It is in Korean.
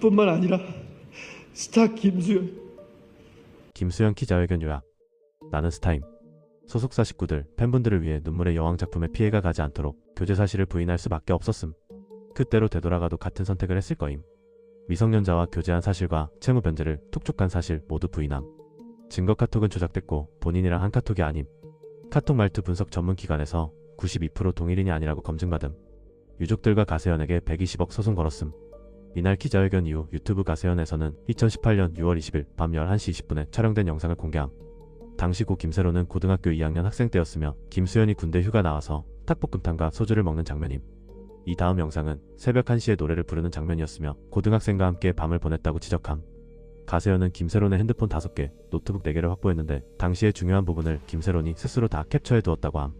뿐만 아니라 스타 김수현 김수현 기자회견 요약. 나는 스타임. 소속사 식구들, 팬분들을 위해 눈물의 여왕 작품에 피해가 가지 않도록 교제 사실을 부인할 수밖에 없었음. 그때로 되돌아가도 같은 선택을 했을 거임. 미성년자와 교제한 사실과 채무 변제를 톡촉한 사실 모두 부인함. 증거 카톡은 조작됐고 본인이랑 한 카톡이 아님. 카톡 말투 분석 전문 기관에서 92% 동일인이 아니라고 검증받음. 유족들과 가세현에게 120억 소송 걸었음. 이날 기자회견 이후 유튜브 가세현에서는 2018년 6월 20일 밤 11시 20분에 촬영된 영상을 공개함. 당시 고 김세로는 고등학교 2학년 학생 때였으며 김수현이 군대 휴가 나와서 탁볶음탕과 소주를 먹는 장면임. 이 다음 영상은 새벽 1시에 노래를 부르는 장면이었으며 고등학생과 함께 밤을 보냈다고 지적함. 가세현은 김세론의 핸드폰 5개, 노트북 4개를 확보했는데 당시의 중요한 부분을 김세론이 스스로 다 캡처해 두었다고 함.